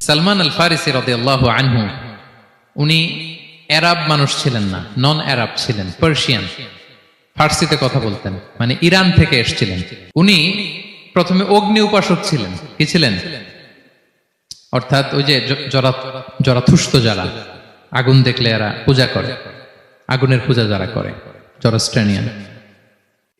সালমান আল ফারিসি আনহু, উনি অ্যারাব মানুষ ছিলেন না নন অ্যারাব ছিলেন, পার্সিয়ান। ফার্সিতে কথা বলতেন মানে ইরান থেকে এসেছিলেন। উনি প্রথমে অগ্নি উপাসক ছিলেন। কি ছিলেন? অর্থাৎ ওই যে জরা জরাথুষ্ট যারা, আগুন দেখলে এরা পূজা করে, আগুনের পূজা যারা করে জরাস্ট্রেনিয়ান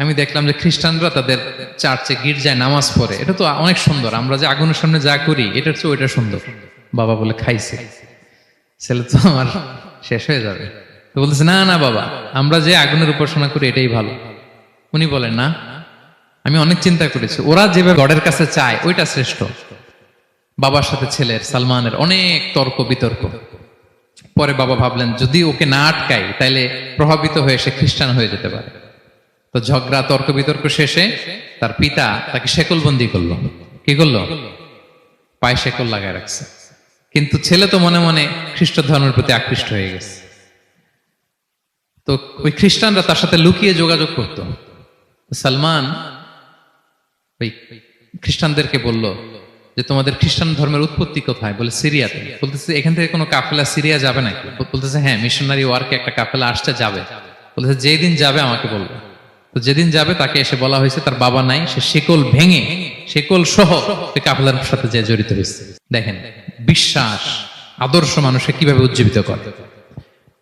আমি দেখলাম যে খ্রিস্টানরা তাদের চার্চে গির্জায় নামাজ পড়ে। এটা তো অনেক সুন্দর। আমরা যে আগুনের সামনে যা করি, এটার চেয়ে ওইটা সুন্দর। বাবা বলে, খাইছে। ছেলে তো আমার শেষ হয়ে যাবে। তো বলতেছে, না না বাবা, আমরা যে আগুনের উপাসনা করি, এটাই ভালো। উনি বলেন, না, আমি অনেক চিন্তা করেছি। ওরা যেভাবে গডের কাছে চায়, ওইটা শ্রেষ্ঠ। বাবার সাথে ছেলের, সালমানের অনেক তর্ক, বিতর্ক। পরে বাবা ভাবলেন, যদি ওকে না আটকাই, তাইলে প্রভাবিত হয়ে সে খ্রিস্টান হয়ে যেতে পারে। তো ঝগড়া তর্ক বিতর্ক শেষে তার পিতা তাকে শেকলবন্দি করল। কি করল? পায়ে শেকল লাগায় রাখছে। কিন্তু ছেলে তো মনে মনে খ্রিস্ট ধর্মের প্রতি আকৃষ্ট হয়ে গেছে। তো ওই খ্রিস্টানরা তার সাথে লুকিয়ে যোগাযোগ করত। সালমান ওই খ্রিস্টানদেরকে বলল যে, তোমাদের খ্রিস্টান ধর্মের উৎপত্তি কোথায়? বলে, সিরিয়াতে। বলতেছে, এখান থেকে কোনো কাফেলা সিরিয়া যাবে নাকি? বলতেছে হ্যাঁ মিশনারি ওয়ার্কে একটা কাফেলা আসতে যাবে। বলতেছে যেদিন যাবে আমাকে বলবে। তো যেদিন যাবে তাকে এসে বলা হয়েছে, তার বাবা নাই, সে শিকল ভেঙে, শিকল সহ কাফেলার সাথে যে জড়িত হয়েছে। দেখেন, বিশ্বাস, আদর্শ মানুষকে কীভাবে উজ্জীবিত করে।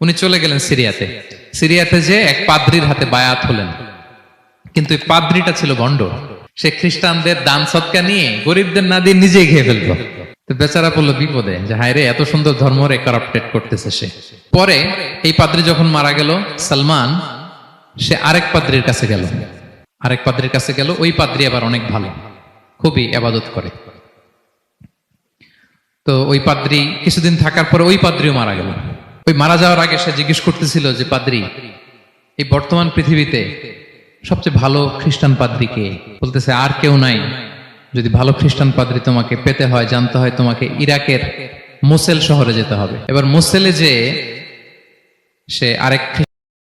উনি চলে গেলেন সিরিয়াতে। সিরিয়াতে যে এক পাদ্রির হাতে বায়াত হলেন। কিন্তু এই পাদ্রিটা ছিল ভণ্ড সে খ্রিস্টানদের দান সৎকা নিয়ে গরিবদের না দিয়ে নিজেই খেয়ে ফেলতো। তো বেচারা পড়ল বিপদে। যে হায় রে, এত সুন্দর ধর্ম রে কারাপ্টেড করতেছে সে। পরে এই পাদ্রি যখন মারা গেল, সালমান সে আরেক পাদ্রির কাছে গেল। আরেক পাদ্রির কাছে গেল, ওই পাদ্রি আবার অনেক ভালো, খুবই আবাদত করে। তো ওই পাদ্রি কিছুদিন থাকার পরে ওই পাদ্রিও মারা গেল। ওই মারা যাওয়ার আগে সে জিজ্ঞেস করতেছিল যে, পাদ্রি, এই বর্তমান পৃথিবীতে সবচেয়ে ভালো খ্রিস্টান পাদ্রি কে? বলতেছে, আর কেউ নাই। যদি ভালো খ্রিস্টান পাদ্রি তোমাকে পেতে হয়, জানতে হয় তোমাকে ইরাকের মোসেল শহরে যেতে হবে। এবার মোসেলে যে সে আরেক